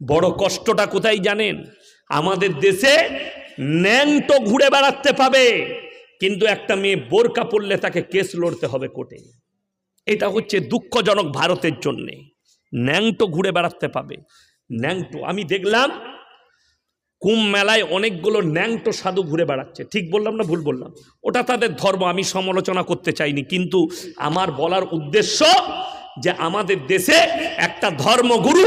বড় কষ্টটা কোথায় জানেন? আমাদের দেশে ন্যাংটো ঘুরে বেড়াতে পাবে, কিন্তু একটা মেয়ে বোরকা পড়লে তাকে কেস লড়তে হবে কোর্টে। এটা হচ্ছে দুঃখজনক ভারতের জন্যে। ন্যাংটো ঘুরে বেড়াতে পাবে। ন্যাংটো, আমি দেখলাম কুম্ভ মেলায় অনেকগুলো ন্যাংটো সাধু ঘুরে বেড়াচ্ছে। ঠিক বললাম না ভুল বললাম? ওটা তাদের ধর্ম, আমি সমালোচনা করতে চাইনি, কিন্তু আমার বলার উদ্দেশ্য যে আমাদের দেশে একটা ধর্মগুরু,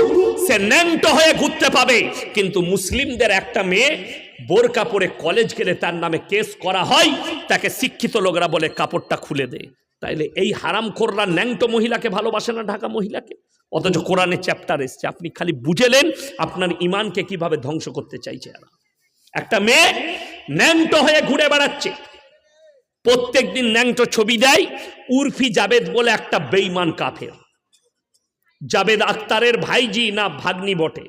সে ন্যাংটো হয়ে ঘুরতে পাবে। কিন্তু মুসলিমদের একটা মেয়ে বোরকা পরে কলেজ গেলে তার নামে কেস করা হয়, তাকে শিক্ষিত লোকরা বলে, কাপড়টা খুলে দেয় তাইলে এই হারাম হারামখোররা ন্যাংটো মহিলাকে ভালোবাসে না ঢাকা মহিলাকে? অথচ কোরআনে চ্যাপ্টার এসছে। আপনি খালি বুঝেলেন আপনার ইমানকে কীভাবে ধ্বংস করতে চাইছে একটা মেয়ে ন্যাংটো হয়ে ঘুরে বেড়াচ্ছে। প্রত্যেক দিন ন্যাংটো ছবি দেয়, উর্ফি জাবেদ বলে একটা বেইমান কাফের। জাবেদ আক্তারের ভাইজি না ভাগ্নি বটে,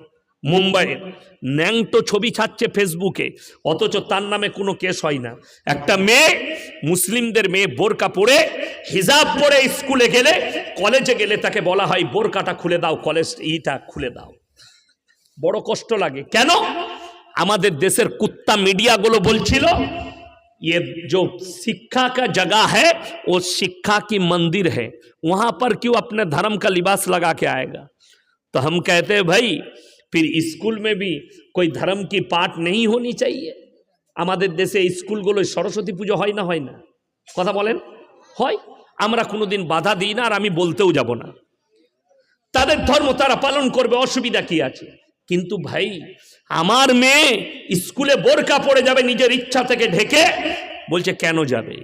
মুম্বাইয়ের। ন্যাংটো ছবি ছাড়ছে ফেসবুকে, অথচ তার নামে কোনো কেস হয় না। একটা মেয়ে, মুসলিমদের মেয়ে বোরকা পরে, হিজাব পরে স্কুলে গেলে, কলেজে গেলে তাকে বলা হয়, বোরকাটা খুলে দাও, কলেজ ইটা খুলে দাও। বড় কষ্ট লাগে। কেন? আমাদের দেশের কুত্তা মিডিয়াগুলো বলছিল ये जो शिक्षा का जगह है वो शिक्षा की मंदिर है वहां पर क्यों अपने धर्म का लिबास लगा के आएगा तो हम कहते हैं भाई फिर स्कूल में भी कोई धर्म की पाठ नहीं होनी चाहिए আমাদের দেশে স্কুলগুলো সরস্বতী পুজো হয় না হয় না কথা বলেন হয় আমরা কোনোদিন বাধা দিই না আর আমি বলতেও যাব না তাদের ধর্ম তারা পালন করবে অসুবিধা কি আছে কিন্তু ভাই আমার মেয়ে স্কুলে বোরকা পড়ে যাবে নিজের ইচ্ছা থেকে ঢেকে বলছে কেন যাবে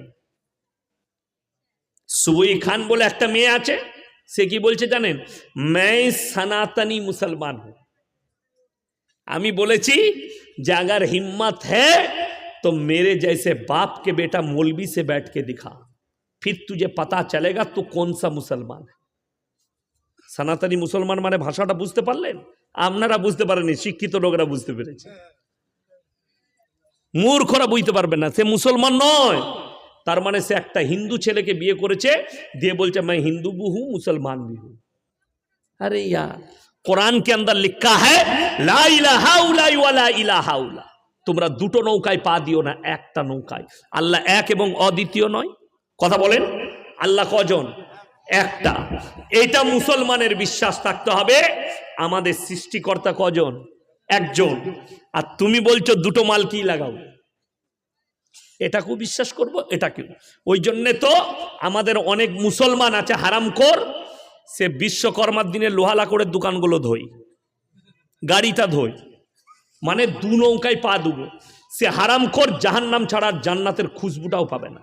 সুবই খান বলে একটা মেয়ে আছে সে কি বলছে জানেন मैं सनातनी मुसलमान हूं আমি বলেছি যে अगर हिम्मत है तो मेरे जैसे बाप के बेटा मौलवी से बैठ के दिखा फिर तुझे पता चलेगा तू कौन सा मुसलमान है সনাতনী মুসলমান মানে ভাষাটা বুঝতে পারলেন আপনারা বুঝতে পারেনি শিক্ষিত লোকেরা বুঝতে পেরেছে। মূর্খরা বুঝতে পারবে না, সে মুসলমান নয়। তার মানে সে একটা হিন্দু ছেলেকে বিয়ে করেছে, দিয়ে বলছে, আমি হিন্দু বহু, মুসলমান বিহু। আরে ইয়া কোরআন কে আন্দার লিখা হ্যাঁ তোমরা দুটো নৌকায় পা দিও না, একটা নৌকায়। আল্লাহ এক এবং অদ্বিতীয় নয়। কথা বলেন, আল্লাহ কজন? একটা। এটা মুসলমানের বিশ্বাস থাকতে হবে, আমাদের সৃষ্টিকর্তা কজন? একজন। আর তুমি বলছো দুটো মাল কি লাগাও এটাকেও বিশ্বাস করব? এটাকেও ওই জন্যে তো আমাদের অনেক মুসলমান আছে হারামখোর, সে বিশ্বকর্মার দিনে লোহালা করে দোকানগুলো ধোয়। গাড়িটা ধোয়। মানে দু নৌকায় পা দুবো। সে হারামখোর জাহান্নাম ছাড়া জান্নাতের খুশবুটাও পাবে না।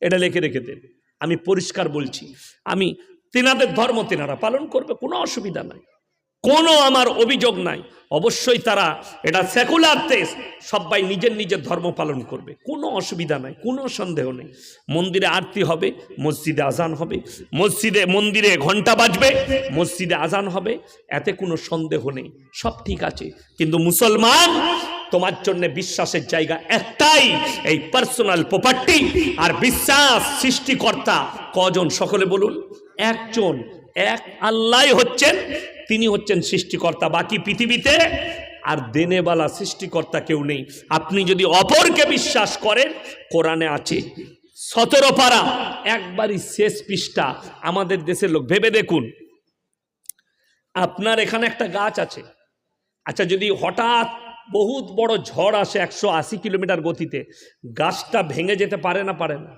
এটা লিখে রেখে দেন আমি পরিষ্কার বলছি, আমি তেনাদের ধর্ম তেনারা পালন করবে, কোনো অসুবিধা নাই। কোনো আমার অভিযোগ নাই। অবশ্যই তারা এটা সেকুলার দেশ, সবাই নিজের নিজের ধর্ম পালন করবে। কোনো অসুবিধা নাই, কোনো সন্দেহ নেই। মন্দিরে আরতি হবে, মসজিদে আজান হবে, মসজিদে মন্দিরে ঘণ্টা বাজবে, মসজিদে আজান হবে, এতে কোনো সন্দেহ নেই। সব ঠিক আছে, কিন্তু মুসলমান তোমার জন্য বিশ্বাসের জায়গা একটাই, এই পার্সোনাল প্রপার্টি আর বিশ্বাস সৃষ্টিকর্তা কজন? সকলে বলুন। একজন। এক আল্লাহ হচ্ছেন, তিনি হচ্ছেন সৃষ্টিকর্তা। বাকি পৃথিবীতে আর দেনেওয়ালা সৃষ্টিকর্তা কেউ নেই। আপনি যদি অপরকে বিশ্বাস করেন, কোরআনে আছে, সতেরো পারা, একবারই শেষ পৃষ্ঠা। আমাদের দেশের লোক, ভেবে দেখুন। আপনার এখানে একটা গাছ আছে। আচ্ছা যদি হঠাৎ বহুত বড় ঝড় আসে একশো আশি কিলোমিটার গতিতে। গাছটা ভেঙে যেতে পারে না পারে না।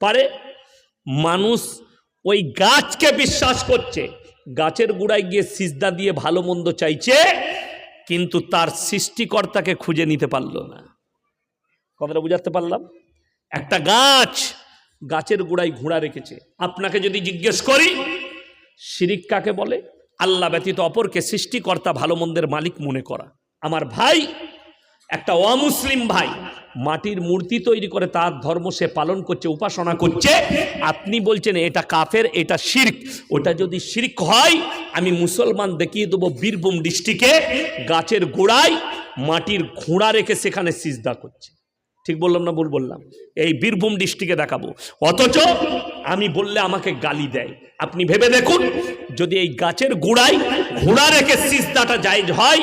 পারে? মানুষ ওই গাছকে বিশ্বাস করছে। গাছের গুড়ায় গিয়ে সিজদা দিয়ে ভালো মন্দ চাইছে, কিন্তু তার সৃষ্টিকর্তাকে খুঁজে নিতে পারল না। কথাটা বুঝাতে পারলাম? একটা গাছ গাছের গুড়ায় ঘোড়া রেখেছে। আপনাকে যদি জিজ্ঞেস করি, শিরিক কাকে বলে? আল্লাহ ব্যতীত অপরকে সৃষ্টিকর্তা ভালো মন্দের মালিক মনে করা। আমার ভাই, একটা অমুসলিম ভাই, মাটির মূর্তি তৈরি করে তার ধর্ম সে পালন করছে, উপাসনা করছে। আপনি বলছেন, এটা কাফের, এটা শির্ক। ওটা যদি শির্ক হয়, আমি মুসলমান দেখিয়ে দেবো বীরভূম ডিস্ট্রিক্টে, গাছের গোড়ায় মাটির ঘোড়া রেখে সেখানে সিজদা করছে। ঠিক বললাম না ভুল বললাম? এই বীরভূম ডিস্ট্রিক্টে দেখাবো। অথচ আমি বললে আমাকে গালি দেয়। আপনি ভেবে দেখুন, যদি এই গাছের গোড়ায় ঘোড়া রেখে সিজদাটা জায়জ হয়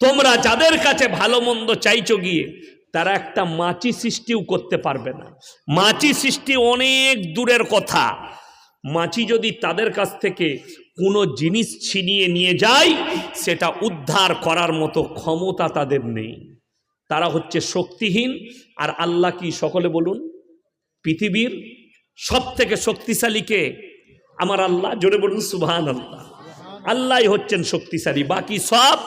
তোমরা যাদের কাছে ভালো মন্দ চাইছো গিয়ে, তারা একটা মাছি সৃষ্টিও করতে পারবে না। মাছি সৃষ্টি অনেক দূরের কথা। মাছি যদি তাদের কাছ থেকে কোনো জিনিস ছিনিয়ে নিয়ে যায়, সেটা উদ্ধার করার মতো ক্ষমতা তাদের নেই। তারা হচ্ছে শক্তিহীন। আর আল্লাহ কি, সকলে বলুন, পৃথিবীর সব থেকে শক্তিশালীকে আমার আল্লাহ, জোরে বলুন সুবহান আল্লাহ আল্লাহ হচ্ছেন শক্তিশালী। বাকি সব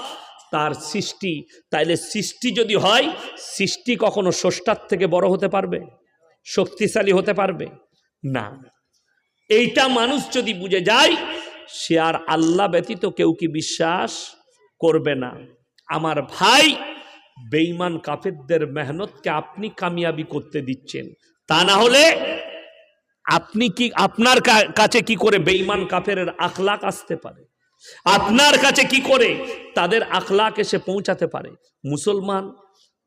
তার সৃষ্টি। তাইলে সৃষ্টি যদি হয়, সৃষ্টি কখনো স্রষ্টার থেকে বড় হতে পারবে? শক্তিশালী হতে পারবে? না। এইটা মানুষ যদি বুঝে যায়, সে আর আল্লাহ ব্যতীত কেউ কি বিশ্বাস করবে না। আমার ভাই বেঈমান কাফেরদের মেহনতকে আপনি কামিয়াবি করতে দিচ্ছেন। তা না হলে আপনি কি, আপনার কাছে কি করে বেঈমান কাফেরের আখলাক আসতে পারে? আপনার কাছে কি করে? তাদের আখলাক এসে পৌঁছাতে পারে। মুসলমান,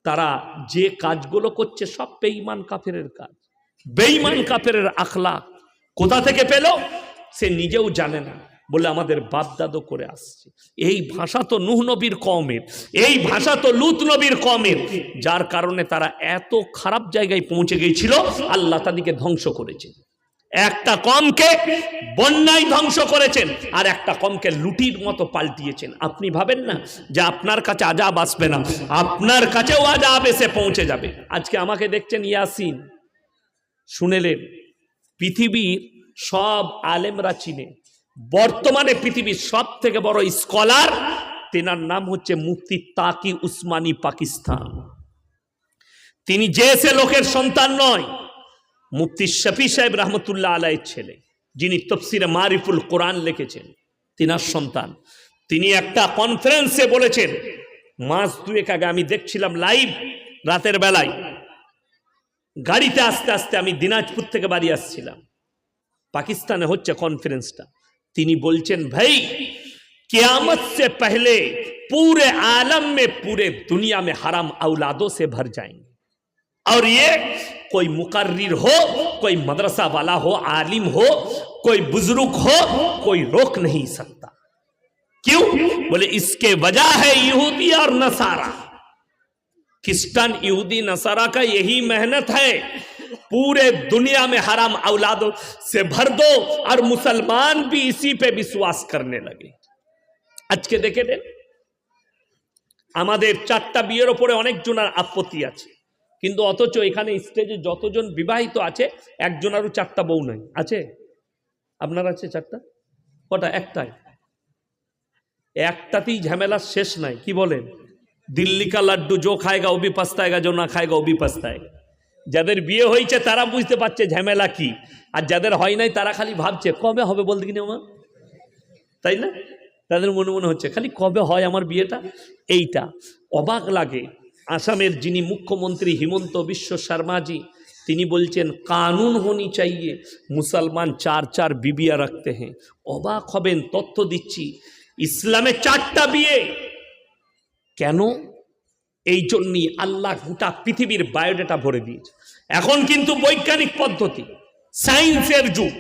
তারা যে কাজগুলো করছে সব বেঈমান কাফেরের কাজ। বেঈমান কাফেরের আখলাক কোথা থেকে পেল? সে নিজেও জানে না বলে আমাদের বাপদাদো করে আসছে। এই ভাষা তো নুহ নবীর কমের, এই ভাষা তো লুত নবীর কমের, যার কারণে তারা এত খারাপ জায়গায় পৌঁছে গিয়েছিল, আল্লাহ তাদেরকে ধ্বংস করেছে। একটা কমকে বন্যায় ধ্বংস করেছেন, আর একটা কমকে লুটির মতো পাল্টিয়েছেন। আপনি ভাবেন না যে আপনার কাছে আজাব আসবে না? আপনার কাছেও আজাব এসে পৌঁছে যাবে। আজকে আমাকে দেখছেন ইয়াসিন। শুনেলেন, পৃথিবীর সব আলেমরা চিনে। বর্তমানে পৃথিবীর সব থেকে বড় স্কলার, তেনার নাম হচ্ছে মুফতি তাকি উসমানী পাকিস্তান। তিনি যে সে লোকের সন্তান নয় মুফতি শফি সাহেব রহমতুল্লাহ আলাইয়ের ছেলে যিনি তফসিরে মারিফুল কোরআন লিখেছেন তিনার সন্তান তিনি একটা কনফারেন্সে বলেছেন মাস দুয়েক আগে আমি দেখছিলাম লাইভ রাতের বেলায় গাড়িতে আস্তে আস্তে আমি দিনাজপুর থেকে বাড়ি আসছিলাম পাকিস্তানে হচ্ছে কনফারেন্সটা তিনি বলছেন ভাই कियामत से पहले पूरे आलम में पूरे दुनिया में हराम औलादों से भर जाएंगे और ये कोई मुकर्रिर हो कोई मदरसा वाला हो आलिम हो कोई बुजुर्ग हो कोई रोक नहीं सकता क्यों बोले इसके वजह है यहूदी और नसारा क्रिस्टन यहूदी नसारा का यही मेहनत है पूरे दुनिया में हराम औलादों से भर दो और मुसलमान भी इसी पे विश्वास करने लगे আজকে দেখে দেন আমাদের চারটা বিয়ের ওপরে অনেকজনের আপত্তি আছে কিন্তু অথচ এখানে স্টেজে যতজন বিবাহিত আছে, একজনেরও চারটা বউ নাই। আছে? আপনার আছে চারটা? কটা? একটাই। একটাতেই ঝামেলার শেষ নাই, কি বলেন? দিল্লি কা লাড্ডু জো খায়গা, ও বি পাস্তায়গা, জো না খায়গা, ও বি পাস্তায়গা যাদের বিয়ে হয়েছে, তারা বুঝতে পারছে ঝামেলা কি। আর যাদের হয় নাই, তারা খালি ভাবছে, কবে হবে বলতে কিনা আমার তাই না? তাদের মনে মনে হচ্ছে, খালি কবে হয় আমার বিয়েটা? এইটা। অবাক লাগে। আসামের যিনি মুখ্যমন্ত্রী হিমন্ত বিশ্ব শর্মাজি, তিনি বলছেন, কানুন হনি চাইয়ে মুসলমান চার চার বিবিয়া রাখতে হ্যাঁ। অবাক হবেন, তথ্য দিচ্ছি। ইসলামে চারটা বিয়ে। কেন? এই জন্যই আল্লাহ গোটা পৃথিবীর বায়োডাটা ভরে দিয়েছে। এখন কিন্তু বৈজ্ঞানিক পদ্ধতি, সায়েন্সের যুগ।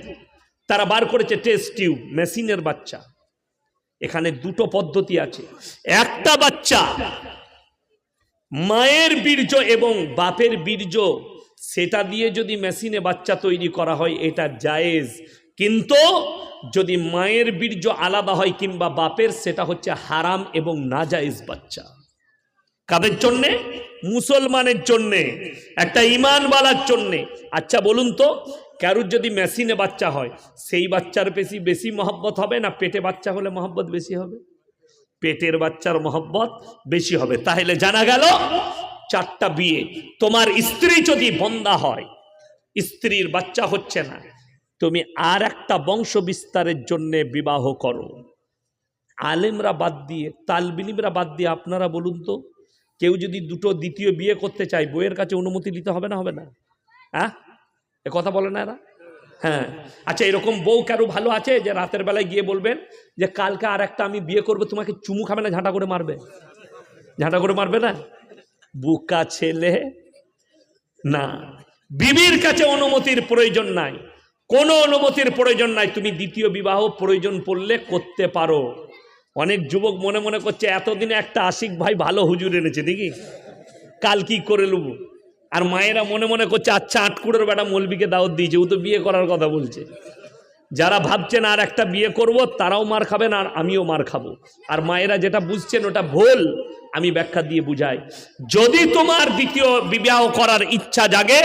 তারা বার করেছে টেস্ট টিউব, মেশিনের বাচ্চা। এখানে দুটো পদ্ধতি আছে। একটা বাচ্চা মায়ের বীর্য এবং বাপের বীর্য, সেটা দিয়ে যদি মেশিনে বাচ্চা তৈরি করা হয়, এটা জায়েজ। কিন্তু যদি মায়ের বীর্য আলাদা হয় কিংবা বাপের, সেটা হচ্ছে হারাম এবং নাজায়েজ বাচ্চা। কাদের জন্যে? মুসলমানের জন্যে, একটা ইমানওয়ালার জন্যে। আচ্ছা বলুন তো, কারুর যদি মেশিনে বাচ্চা হয়, সেই বাচ্চার বেশি বেশি মহব্বত হবে না পেটে বাচ্চা হলে মহব্বত বেশি হবে? পেটের বাচ্চার মহব্বত বেশি হবে। তাহলে জানা গেল, চারটা বিয়ে। তোমার স্ত্রী যদি বন্দা হয়, স্ত্রীর বাচ্চা হচ্ছে না, তুমি আর একটা বংশ বিস্তারের জন্য বিবাহ করো। আলেমরা বাদ দিয়ে, তালবিলিমরা বাদ দিয়ে আপনারা বলুন তো, কেউ যদি দুটো দ্বিতীয় বিয়ে করতে চায়, বইয়ের কাছে অনুমতি নিতে হবে না হবে না? হ্যাঁ? এ কথা বলে না এরা? হ্যাঁ। আচ্ছা এরকম বউ কারও ভালো আছে যে রাতের বেলায় গিয়ে বলবেন যে, কালকে আর একটা আমি বিয়ে করব, তোমাকে চুমু খাবে না, ঝাঁটা করে মারবে? ঝাঁটা করে মারবে না? বুকা ছেলে। না। বিবির কাছে অনুমতির প্রয়োজন নাই। কোনো অনুমতির প্রয়োজন নাই। তুমি দ্বিতীয় বিবাহ প্রয়োজন পড়লে করতে পারো। অনেক যুবক মনে মনে করছে, এতদিনে একটা আশিক ভাই ভালো হুজুর এনেছে দেখি কাল কি করে লুব? আর মায়েরা মনে মনে করছে আচ্ছা আটকুড়ের বেটা মলবিকে দাওয়াত দিয়েছে, ও তো বিয়ে করার কথা বলছে। যারা ভাবছেন, আর একটা বিয়ে করব, তারাও মার খাবেন, আর আমিও মার খাব। আর মায়েরা যেটা বুঝছেন, ওটা ভুল, আমি ব্যাখ্যা দিয়ে বুঝাই। যদি তোমার দ্বিতীয় বিবাহ করার ইচ্ছা জাগে,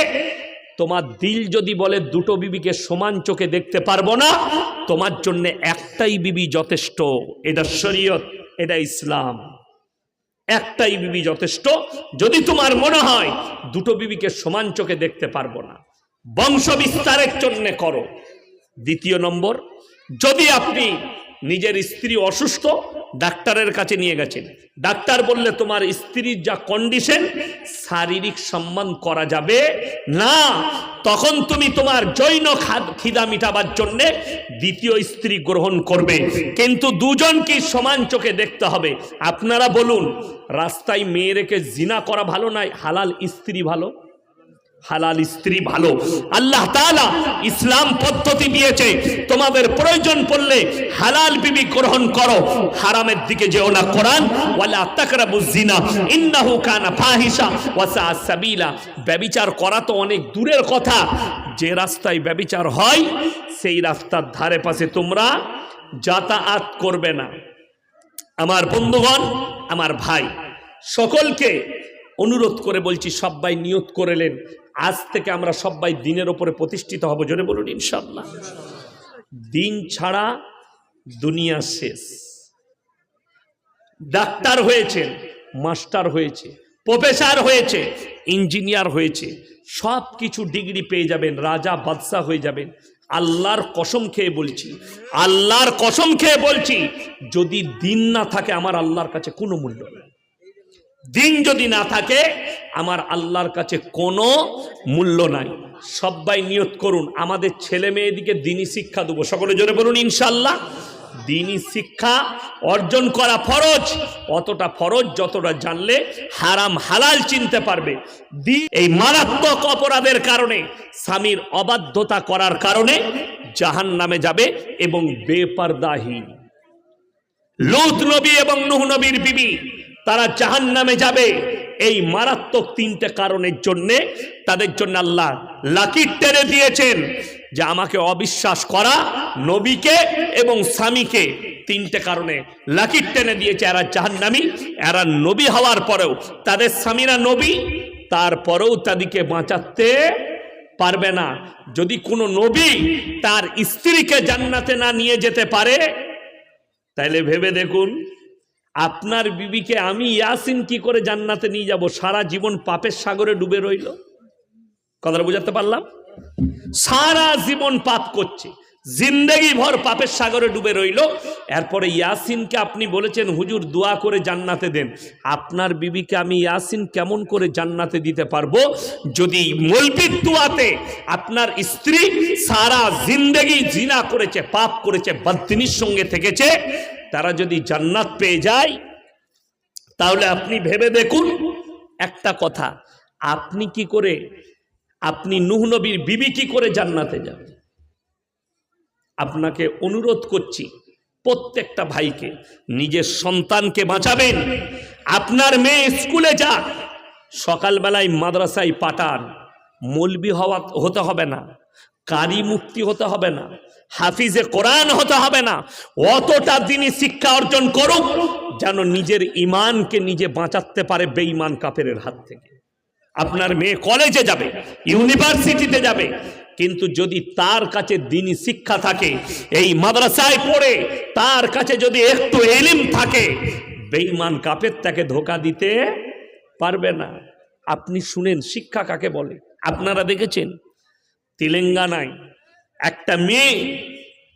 তোমার দিল যদি বলে, দুটো বিবিকে সমান চোখে দেখতে পারব না, তোমার জন্য একটাই বিবি যথেষ্ট। এটা শরীয়ত, এটা ইসলাম। একটাই বিবি যথেষ্ট। যদি তোমার মনে হয় দুটো বিবিকে সমান চোখে দেখতে পারব না, বংশ বিস্তারের জন্য করো। দ্বিতীয় নম্বর, যদি আপনি নিজের স্ত্রী অসুস্থ, ডাক্তারের কাছে নিয়ে গেছেন, ডাক্তার বললে তোমার স্ত্রীর যা কন্ডিশন শারীরিক সম্মান করা যাবে না। তখন তুমি তোমার জৈন খাদ মিটাবার জন্য দ্বিতীয় স্ত্রী গ্রহণ করবে। কিন্তু দুজনকে সমান চোখে দেখতে হবে। আপনারা বলুন, রাস্তায় মেয়ে রেখে জিনা করা ভালো নয় হালাল স্ত্রী ভালো? হালাল স্ত্রী ভালো। আল্লাহ তাআলা ইসলাম পদ্ধতি দিয়েছে। তোমাদের প্রয়োজন পড়লে হালাল বিবি গ্রহণ করো। হারামের দিকে যেও না কোরআন। ইন্নাহু কানা ব্যভিচার করা তো অনেক দূরের কথা। যে রাস্তায় ব্যভিচার হয়, সেই রাস্তার ধারে পাশে তোমরা যাতায়াত করবে না। আমার বন্ধুগণ, আমার ভাই, সকলকে অনুরোধ করে বলছি, সবাই নিয়ত করেলেন আজ থেকে আমরা সবাই দিনের ওপরে প্রতিষ্ঠিত হব, জোরে বলুন ইনশাল্লাহ দিন ছাড়া দুনিয়া শেষ। ডাক্তার হয়েছেন মাস্টার হয়েছে, প্রফেসর হয়েছে, ইঞ্জিনিয়ার হয়েছে সব কিছু ডিগ্রি পেয়ে যাবেন, রাজা বাদশাহ হয়ে যাবেন। আল্লাহর কসম খেয়ে বলছি, আল্লাহর কসম খেয়ে বলছি, যদি দিন না থাকে, আমার আল্লাহর কাছে কোনো মূল্য নেই। দিন যদি না থাকে, আমার আল্লাহর কাছে কোনো মূল্য নাই। সবাই নিয়ত করুন, আমাদের ছেলে মেয়েদিকে দিনই শিক্ষা দেবো। সকলে জোরে বলুন ইনশাল্লাহ দিনই শিক্ষা অর্জন করা ফরজ। অতটা ফরজ, যতটা জানলে হারাম হালাল চিনতে পারবে। এই মারাত্মক অপরাধের কারণে, স্বামীর অবাধ্যতা করার কারণে জাহান নামে যাবে এবং বেপরদাহীন। লুত নবী এবং নুহ নবীর বিবি তারা জাহান নামে যাবে। এই মারাত্মক তিনটে কারণের জন্য তাদের জন্য আল্লাহ লাকির টেনে দিয়েছেন যে আমাকে অবিশ্বাস করা নবীকে এবং স্বামীকে তিনটে কারণে লাকির টেনে দিয়েছে। এরা জাহান্নামি, এরা নবী হওয়ার পরেও তাদের স্বামীরা নবী, তারপরেও তাদেরকে বাঁচাতে পারবে না। যদি কোনো নবী তার স্ত্রীকে জান্নাতে না নিয়ে যেতে পারে তাইলে ভেবে দেখুন আপনার বিবিকে আমি ইয়াসিন কি করে জান্নাতে নিয়ে যাব? সারা জীবন পাপের সাগরে ডুবে রইল। কথাটা বুঝাতে পারলাম? সারা জীবন পাপ করছে। জিন্দেগি ভর পাপের সাগরে ডুবে রইল। এরপরে ইয়াসিনকে আপনি বলেছেন, হুজুর, দোয়া করে জান্নাতে দেন। আপনার বিবিকে আমি ইয়াসিন কেমন করে জান্নাতে দিতে পারব? যদি মলবির দোয়াতে আপনার স্ত্রী সারা জিন্দেগি জিনা করেছে, পাপ করেছে বদিনীর সঙ্গে থেকেছে তারা যদি জান্নাত পেয়ে যায়, তাহলে আপনি ভেবে দেখুন একটা কথা। আপনি কি করে, আপনি নুহ নবীর বিবি কি করে জান্নাতে যাবেন আপনাকে অনুরোধ করছি, প্রত্যেকটা ভাইকে, নিজের সন্তানকে বাঁচাবেন। আপনার মেয়ে স্কুলে যাক, সকালবেলায় মাদ্রাসায় পাঠান, মলবি হওয়া, হতে হবে না। কারি মুক্তি হতে হবে না, হাফিজে কোরআন হতে হবে না, অতটা দিনই শিক্ষা অর্জন করুক, যেন নিজের ইমানকে নিজে বাঁচাতে পারে বেঈমান কাফেরের হাত থেকে। আপনার মেয়ে কলেজে যাবে, ইউনিভার্সিটিতে যাবে, কিন্তু যদি তার কাছে দিনই শিক্ষা থাকে, এই মাদ্রাসায় পড়ে, তার কাছে যদি একটু এলিম থাকে, বেঈমান কাপের তাকে ধোকা দিতে পারবে না। আপনি শুনেন, শিক্ষা কাকে বলে? আপনারা দেখেছেন? তেলেঙ্গানায়। একটা মেয়ে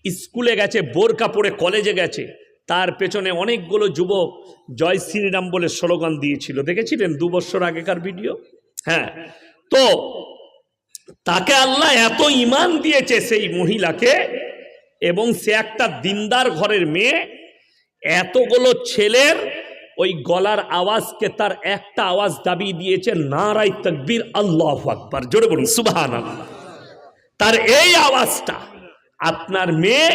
স্কুলে গেছে, বোরকা পরে কলেজে গেছে। তার পেছনে অনেকগুলো যুবক জয় শ্রীরাম বলে স্লোগান দিয়েছিল। দেখেছিলেন দু বছর আগেকার ভিডিও? হ্যাঁ। তো তাকে আল্লাহ এত ইমান দিয়েছে সেই মহিলাকে এবং সে একটা দিনদার ঘরের মেয়ে, এতগুলো ছেলের ওই গলার আওয়াজকে তার একটা আওয়াজ দাবি দিয়েছে নারাই তকবীর আল্লাহ আকবার। জোরে বলুন সুবাহান তার এই আওয়াজটা আপনার মেয়ে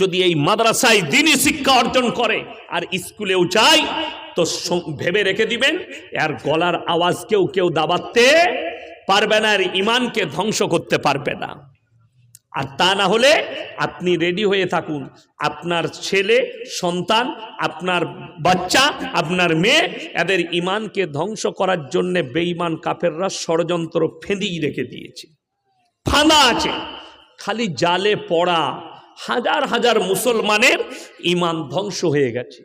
যদি এই মাদ্রাসায় দিনই শিক্ষা অর্জন করে আর স্কুলেও যায়, তো ভেবে রেখে দিবেন আর গলার আওয়াজ কেউ কেউ দাবাতে পারবে না আর ইমানকে ধ্বংস করতে পারবে না। আর তা না হলে আপনি রেডি হয়ে থাকুন, আপনার ছেলে, সন্তান, আপনার বাচ্চা, আপনার মেয়ে, এদের ইমানকে ধ্বংস করার জন্য বেঈমান কাফেররা ষড়যন্ত্র ফেঁদিই রেখে দিয়েছে। ফাঁদা আছে। খালি জালে পড়া হাজার হাজার মুসলমানের ইমান ধ্বংস হয়ে গেছে।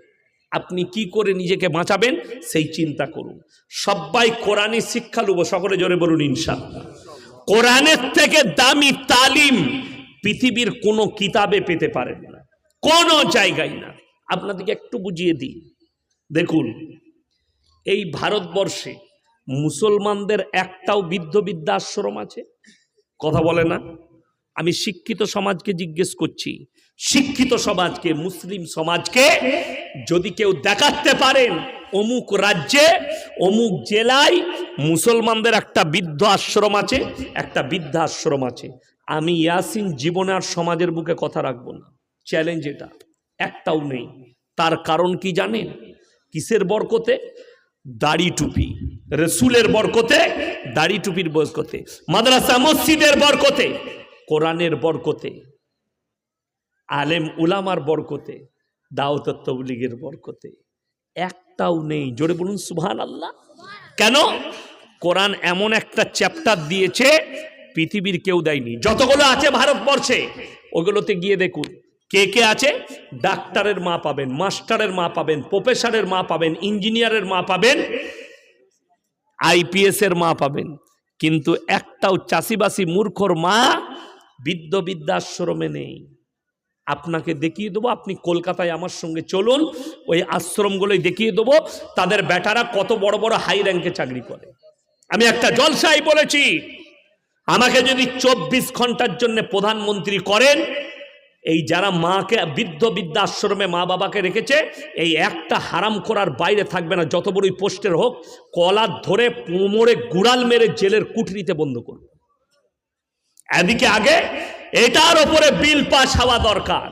আপনি কি করে নিজেকে বাঁচাবেন? সেই চিন্তা করুন। সবাই কোরআনই শিক্ষা লুব। সকলে জোরে বলুন ইনশাল্লাহ কোরআনের থেকে দামি তালিম পৃথিবীর কোনো কিতাবে পেতে পারেন না। কোনো জায়গায় না। আপনাদেরকে একটু বুঝিয়ে দিই। দেখুন, এই ভারতবর্ষে মুসলমানদের একটাও বৃদ্ধ বৃদ্ধাশ্রম আছে। কথা বলে না। আমি শিক্ষিত সমাজকে জিজ্ঞেস করছি, শিক্ষিত সমাজকে, মুসলিম সমাজকে যদি কেউ দেখাতে পারেন অমুক রাজ্যে, অমুক জেলায় মুসলমানদের একটা বৃদ্ধ আশ্রম আছে, একটা বৃদ্ধাশ্রম আছে। আমি ইয়াসিন জীবনে আর সমাজের বুকে কথা রাখব না। চ্যালেঞ্জ এটা। একটাও নেই। তার কারণ কি জানেন? কিসের বরকতে? দাড়ি টুপি। রসুলের বরকতে, দাড়ি টুপির বরকতে, মাদ্রাসা মসজিদের বরকতে, কোরআনের বরকতে, আলেম উলামার বরকতে দাওত তবলিগের বরকতে। একটাও নেই। জোরে বলুন সুবহান আল্লাহ কেন? কোরআন এমন একটা চ্যাপ্টার দিয়েছে, পৃথিবীর কেউ দেয়নি। যতগুলো আছে ভারতবর্ষে, ওগুলোতে গিয়ে দেখুন। কে কে আছে? ডাক্তারের মা পাবেন, মাস্টারের মা পাবেন, প্রফেসরের মা পাবেন, ইঞ্জিনিয়ারের মা পাবেন, আইপিএস এর মা পাবেন। কিন্তু একটাও চাষিবাসী মূর্খর মা বৃদ্ধ বৃদ্ধাশ্রমে নেই। আপনাকে দেখিয়ে দেবো, আপনি কলকাতায় আমার সঙ্গে চলুন, ওই আশ্রমগুলোই দেখিয়ে দেবো, তাদের বেটারা কত বড় বড় হাই র্যাঙ্কে চাকরি করে। আমি একটা জলসাই বলেছি, আমাকে যদি চব্বিশ ঘণ্টার জন্য প্রধানমন্ত্রী করেন এই যারা মাকে বৃদ্ধ বৃদ্ধাশ্রমে মা বাবাকে রেখেছে, এই একটা হারাম করার বাইরে থাকবে না, যত বড়ই পোস্টের হোক, কলার ধরে কোমরে গুড়াল মেরে জেলের কুঠরিতে বন্ধ করবে এদিকে আগে, এটার ওপরে বিল পাস হওয়া দরকার।